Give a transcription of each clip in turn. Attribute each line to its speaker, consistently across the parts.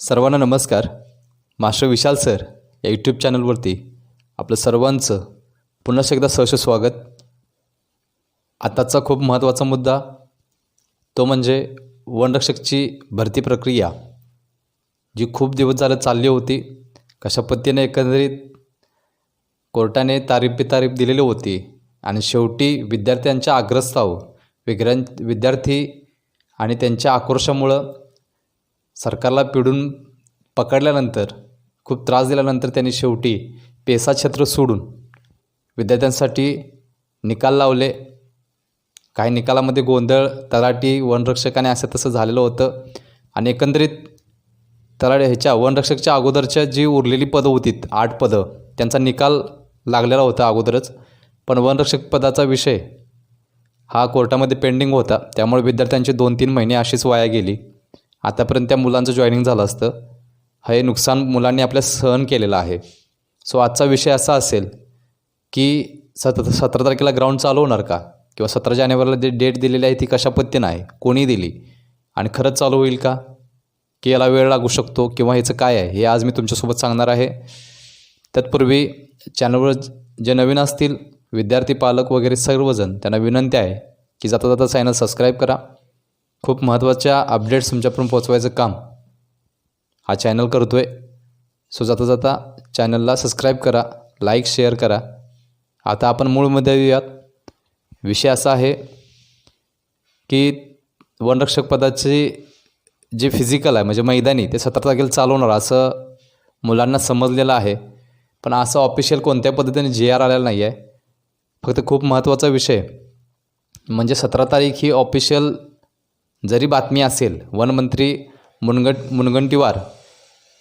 Speaker 1: सर्वांना नमस्कार. Master Vishal sir या यूट्यूब चॅनलवरती आपलं सर्वांचं पुन्हा एकदा सहर्ष स्वागत. आताचा खूप महत्त्वाचा मुद्दा तो म्हणजे वनरक्षकची भरती प्रक्रिया जी खूप दिवस झालं चालली होती. कशा पद्धतीने एकंदरीत कोर्टाने तारीफ बेतारीफ दिलेली होती आणि शेवटी विद्यार्थ्यांच्या आग्रस्ताव विग्रां विद्यार्थी आणि त्यांच्या आक्रोशामुळं सरकारला पिडून पकडल्यानंतर खूप त्रास दिल्यानंतर त्यांनी शेवटी पेसा क्षेत्र सोडून विद्यार्थ्यांसाठी निकाल लावले. काही निकालामध्ये गोंधळ तलाठी वनरक्षकाने असं तसं झालेलं होतं आणि एकंदरीत तलाठी ह्याच्या वनरक्षकच्या अगोदरच्या जी उरलेली पदं होती आठ पदं त्यांचा निकाल लागलेला होता अगोदरच. पण वनरक्षक पदाचा विषय हा कोर्टामध्ये पेंडिंग होता. त्यामुळे विद्यार्थ्यांचे दोन तीन महिने अशीच वाया गेली. आतापर्यंत त्या मुलांचं जॉईनिंग झालं असतं. हे नुकसान मुलांनी आपल्या सहन केलेलं आहे. सो आजचा विषय असा असेल की सत सतरा तारखेला ग्राउंड चालू होणार का? किंवा सतरा जानेवारीला जे डेट दिलेली आहे ती कशा पद्धतीनं आहे? कोणी दिली? आणि खरंच चालू होईल का? की याला वेळ लागू शकतो किंवा ह्याचं काय आहे? हे आज मी तुमच्यासोबत सांगणार आहे. तत्पूर्वी चॅनलवर जे नवीन असतील विद्यार्थी पालक वगैरे सर्वजण त्यांना विनंती आहे की जाता जाता चॅनल सबस्क्राईब करा. खूप महत्त्वाच्या अपडेट्स तुमच्यापर्यंत पोचवायचं काम हा चॅनल करतो आहे सो जाता जाता चॅनलला सबस्क्राईब करा लाईक शेअर करा. आता आपण मूळमध्ये येऊयात. विषय असा आहे की वनरक्षक पदाची जे फिजिकल आहे म्हणजे मैदानी ते सतरा तारखेला चालवणार असं मुलांना समजलेलं आहे. पण असं ऑफिशियल कोणत्या पद्धतीने जे आर आलेलं नाही आहे फक्त खूप महत्त्वाचा विषय. म्हणजे सतरा तारीख ही ऑफिशियल जरी बातमी असेल वनमंत्री मुनगट मुनगंटीवार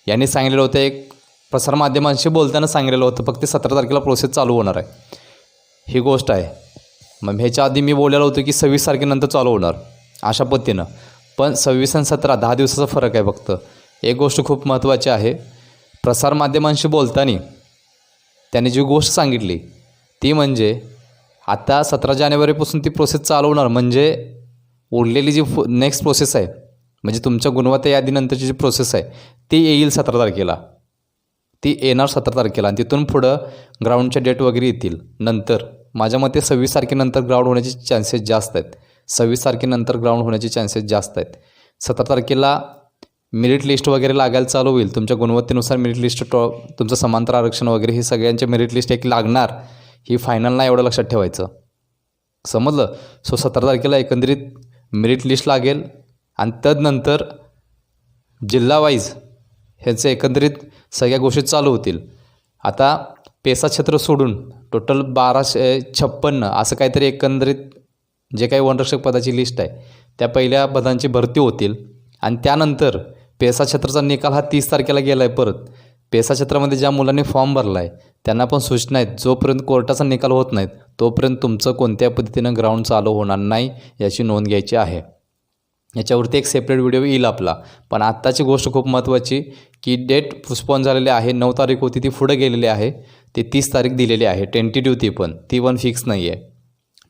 Speaker 1: यांनी सांगितलेलं होतं एक प्रसारमाध्यमांशी बोलताना सांगितलेलं होतं फक्त सतरा तारखेला प्रोसेस चालू होणार आहे. ही गोष्ट आहे. मग ह्याच्या आधी मी बोललेलं होतं की सव्वीस तारखेनंतर चालू होणार अशा पद्धतीनं. पण सव्वीस आणि सतरा दहा दिवसाचा फरक आहे फक्त. एक गोष्ट खूप महत्त्वाची आहे. प्रसारमाध्यमांशी बोलताना त्यांनी जी गोष्ट सांगितली ती म्हणजे आता सतरा जानेवारीपासून ती प्रोसेस चालू होणार. म्हणजे उरलेली जी नेक्स्ट प्रोसेस आहे म्हणजे तुमच्या गुणवत्ता यादीनंतरची जी प्रोसेस आहे ती येईल सतरा तारखेला. ती येणार सतरा तारखेला आणि तिथून पुढं ग्राउंडच्या डेट वगैरे येतील. नंतर माझ्या मते सव्वीस तारखेनंतर ग्राउंड होण्याचे चान्सेस जास्त आहेत. सव्वीस तारखेनंतर ग्राउंड होण्याचे चान्सेस जास्त आहेत. सतरा तारखेला मेरिट लिस्ट वगैरे लागायला चालू होईल. तुमच्या गुणवत्तेनुसार मेरिट लिस्ट टॉ तुमचं समांतर आरक्षण वगैरे हे सगळ्यांचे मेरिट लिस्ट एक लागणार. ही फायनल नाही एवढं लक्षात ठेवायचं. समजलं? सो सतरा तारखेला एकंदरीत मेरिट लिस्ट लागेल आणि तदनंतर जिल्हावाईज ह्याचे ह्यांचे एकंदरीत सगळ्या गोष्टी चालू होतील. आता पेसा क्षेत्र सोडून टोटल बाराशे छप्पन्न असं काहीतरी एकंदरीत जे काही वनरक्षक पदाची लिस्ट आहे त्या पहिल्या पदांची भरती होतील. आणि त्यानंतर पेसा क्षेत्राचा निकाल हा तीस तारखेला गेला आहे परत. पेसा क्षेत्रामध्ये ज्या मुलांनी फॉर्म भरला आहे त्यांना पण सूचना आहेत जोपर्यंत कोर्टाचा निकाल होत नाहीत तोपर्यंत तुमचं कोणत्या पद्धतीनं ग्राउंड चालू होणार नाही याची नोंद घ्यायची आहे. याच्यावरती एक सेपरेट व्हिडिओ येईल आपला. पण आत्ताची गोष्ट खूप महत्त्वाची की डेट पुस्पॉन झालेली आहे नऊ तारीख होती ती पुढं गेलेली आहे ती तीस तारीख दिलेली आहे टेंटेटिव्ह ती पण ती पण फिक्स नाही आहे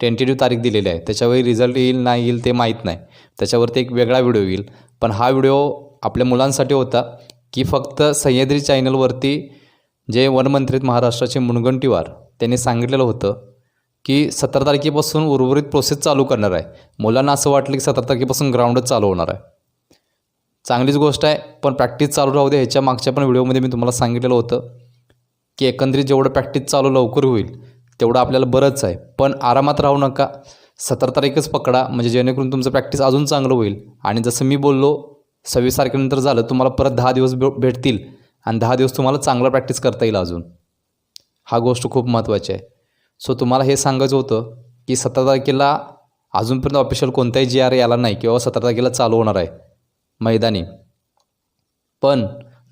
Speaker 1: टेंटेटिव्ह तारीख दिलेली आहे त्याच्यावेळी रिझल्ट येईल नाही येईल ते माहीत नाही. त्याच्यावरती एक वेगळा व्हिडिओ येईल. पण हा व्हिडिओ आपल्या मुलांसाठी होता की फक्त सह्याद्री चॅनलवरती जे वनमंत्रीत महाराष्ट्राचे मुनगंटीवार त्यांनी सांगितलेलं होतं की सतरा तारखेपासून उर्वरित प्रोसेस चालू करणार आहे. मुलांना असं वाटलं की सतरा तारखेपासून ग्राउंडच चालू होणार आहे. चांगलीच गोष्ट आहे पण प्रॅक्टिस चालू राहू दे ह्याच्या मागच्या पण व्हिडिओमध्ये मी तुम्हाला सांगितलेलं होतं की एकंदरीत जेवढं प्रॅक्टिस चालू लवकर होईल तेवढं आपल्याला बरंच आहे. पण आरामात राहू नका. सतरा तारीखच पकडा म्हणजे जेणेकरून तुमचं प्रॅक्टिस अजून चांगलं होईल. आणि जसं मी बोललो सव्वीस तारखेनंतर झालं तुम्हाला परत दहा दिवस भे भेटतील. आणि दहा दिवस तुम्हाला चांगलं प्रॅक्टिस करता येईल अजून. हा गोष्ट खूप महत्त्वाची आहे. सो तुम्हाला हे सांगायचं होतं की सतरा तारखेला अजूनपर्यंत ऑफिशियल कोणताही जी आर याला नाही किंवा सतरा तारखेला चालू होणार आहे मैदानी. पण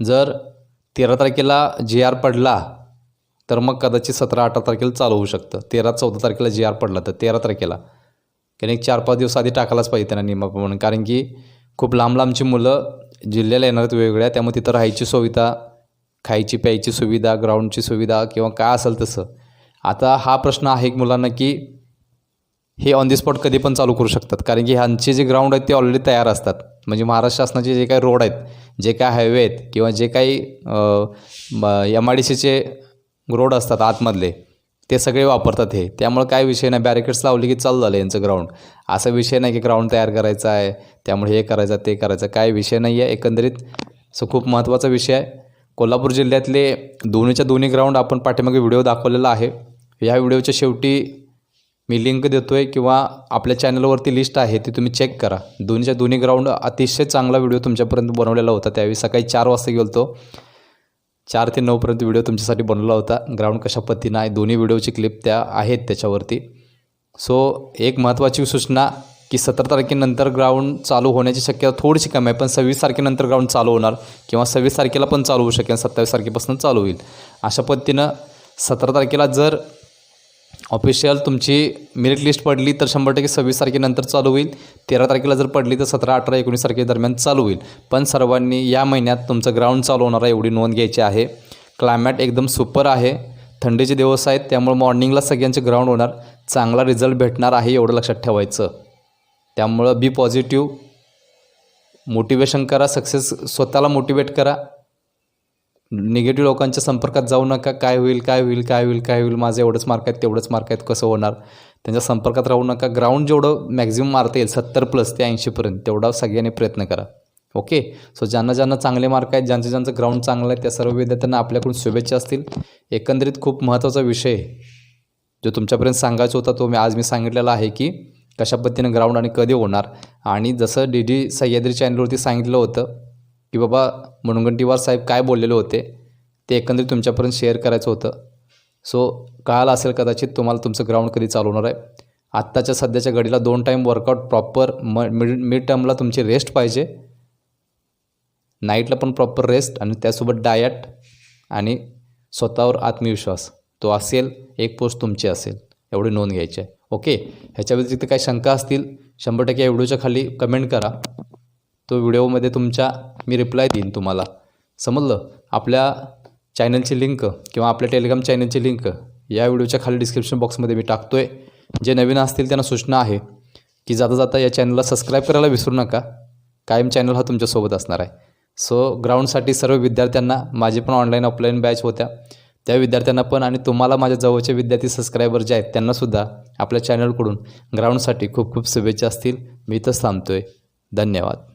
Speaker 1: जर तेरा तारखेला जी आर पडला तर मग कदाचित सतरा अठरा तारखेला चालू होऊ शकतं. तेरा चौदा तारखेला जी आर पडला तर तेरा तारखेला. कारण एक चार पाच दिवस आधी टाकायलाच पाहिजे त्यांना नियमाप्रमाणे. कारण की खूप लांब लांबची मुलं जिल्ह्याला येणार आहेत वेगवेगळ्या त्यामुळे तिथं राहायची सुविधा खायची प्यायची सुविधा ग्राउंडची सुविधा किंवा काय असेल तसं. आता हा प्रश्न आहे मुलांना की हे ऑन दी स्पॉट कधी पण चालू करू शकतात. कारण की ह्यांचे जे ग्राउंड आहेत ते ऑलरेडी तयार असतात. म्हणजे महाराष्ट्र शासनाचे जे काही रोड आहेत जे काय हायवे आहेत किंवा जे काही एम आय डी सीचे रोड असतात आतमधले ते सगळे वापरतात हे. त्यामुळं काय विषय नाही. बॅरिकेड्स लावले की चालू झालं यांचं ग्राउंड असा विषय नाही की ग्राउंड तयार करायचा आहे त्यामुळे हे करायचं ते करायचं. काय विषय नाही आहे एकंदरीत सो खूप महत्त्वाचा विषय आहे. कोल्हापूर जिल्ह्यातले दोन्हीच्या दोन्ही ग्राउंड आपण पाठीमागे व्हिडिओ दाखवलेला आहे. या व्हिडिओच्या शेवटी मी लिंक देतो आहे किंवा आपल्या चॅनलवरती लिस्ट आहे ती तुम्ही चेक करा. दोन्हीच्या दोन्ही ग्राउंड अतिशय चांगला व्हिडिओ तुमच्यापर्यंत बनवलेला होता. त्यावेळी सकाळी चार वाजता गेलो होतो चार ते नऊपर्यंत व्हिडिओ तुमच्यासाठी बनवला होता. ग्राउंड कशा पद्धतीनं आहे दोन्ही व्हिडिओची क्लिप त्या आहेत त्याच्यावरती. सो एक महत्त्वाची सूचना की सतरा तारखेनंतर ग्राउंड चालू होण्याची शक्यता थोडीशी कमी आहे पण सव्वीस तारखेनंतर ग्राउंड चालू होणार किंवा सव्वीस तारखेला पण चालू होऊ शकेल सत्तावीस तारखेपासून चालू होईल. अशा पद्धतीनं सतरा तारखेला जर ऑफिशियल तुमची मेरिट लिस्ट पडली तर शंभर टक्के सव्वीस तारखेनंतर चालू होईल. तेरा तारखेला जर पडली तर सतरा अठरा एकोणीस तारखेदरम्यान चालू होईल. पण सर्वांनी या महिन्यात तुमचं ग्राउंड चालू होणार आहे एवढी नोंद घ्यायची आहे. क्लायमॅट एकदम सुपर आहे. थंडीचे दिवस आहेत त्यामुळे मॉर्निंगला सगळ्यांचे ग्राउंड होणार. चांगला रिझल्ट भेटणार आहे एवढं लक्षात ठेवायचं. त्यामुळं बी पॉझिटिव्ह मोटिवेशन करा सक्सेस स्वतःला मोटिवेट करा. निगेटिव्ह लोकांच्या संपर्कात जाऊ नका. काय होईल काय होईल काय होईल काय होईल माझं एवढंच मार्क आहेत तेवढंच मार्क आहेत कसं होणार? त्यांच्या संपर्कात राहू नका. ग्राउंड जेवढं मॅक्झिमम मारता येईल सत्तर प्लस ते ऐंशीपर्यंत तेवढा सगळ्यांनी प्रयत्न करा. ओके सो ज्यांना ज्यांना चांगले मार्क आहेत ज्यांचं ज्यांचं ग्राउंड चांगलं आहे त्या सर्व विद्यार्थ्यांना आपल्याकडून शुभेच्छा असतील. एकंदरीत खूप महत्त्वाचा विषय जो तुमच्यापर्यंत सांगायचा होता तो मी आज मी सांगितलेला आहे की कशा पद्धतीनं ग्राउंड आणि कधी होणार? आणि जसं डी डी सह्याद्री चॅनलवरती सांगितलं होतं की बाबा मुनगंटीवार साहेब काय बोललेले होते ते एकंदरीत तुमच्यापर्यंत शेअर करायचं होतं. सो कळालं असेल कदाचित तुम्हाला तुमचं ग्राउंड कधी चालू होणार आहे. आत्ताच्या सध्याच्या घडीला दोन टाईम वर्कआउट प्रॉपर म मिड मिड टर्मला तुमची रेस्ट पाहिजे. नाईटला पण प्रॉपर रेस्ट आणि त्यासोबत डायट आणि स्वतःवर आत्मविश्वास. तो असेल एक पोस्ट तुमची असेल. एवढी नोंद घ्यायची आहे. ओके? ह्याच्या व्यतिरिक्त काही शंका असतील शंभर टक्के या व्हिडिओच्या खाली कमेंट करा. तो व्हिडिओमध्ये तुमच्या मी रिप्लाय देईन तुम्हाला. समजलं? आपल्या चॅनलची लिंक किंवा आपल्या टेलिग्राम चॅनलची लिंक या व्हिडिओच्या खाली डिस्क्रिप्शन बॉक्समध्ये मी टाकतो आहे जे नवीन असतील त्यांना सूचना आहे की जाता जाता या चॅनलला सबस्क्राईब करायला विसरू नका. कायम चॅनल हा तुमच्यासोबत असणार आहे. सो ग्राउंडसाठी सर्व विद्यार्थ्यांना माझी पण ऑनलाईन ऑफलाईन बॅच होत्या. त्या विद्यार्थ्यांना पण आणि तुम्हाला माझ्या जवळचे विद्यार्थी सबस्क्रायबर जे आहेत त्यांनासुद्धा आपल्या चॅनलकडून ग्राउंडसाठी खूप खूप शुभेच्छा असतील. मी इथंच थांबतो आहे धन्यवाद.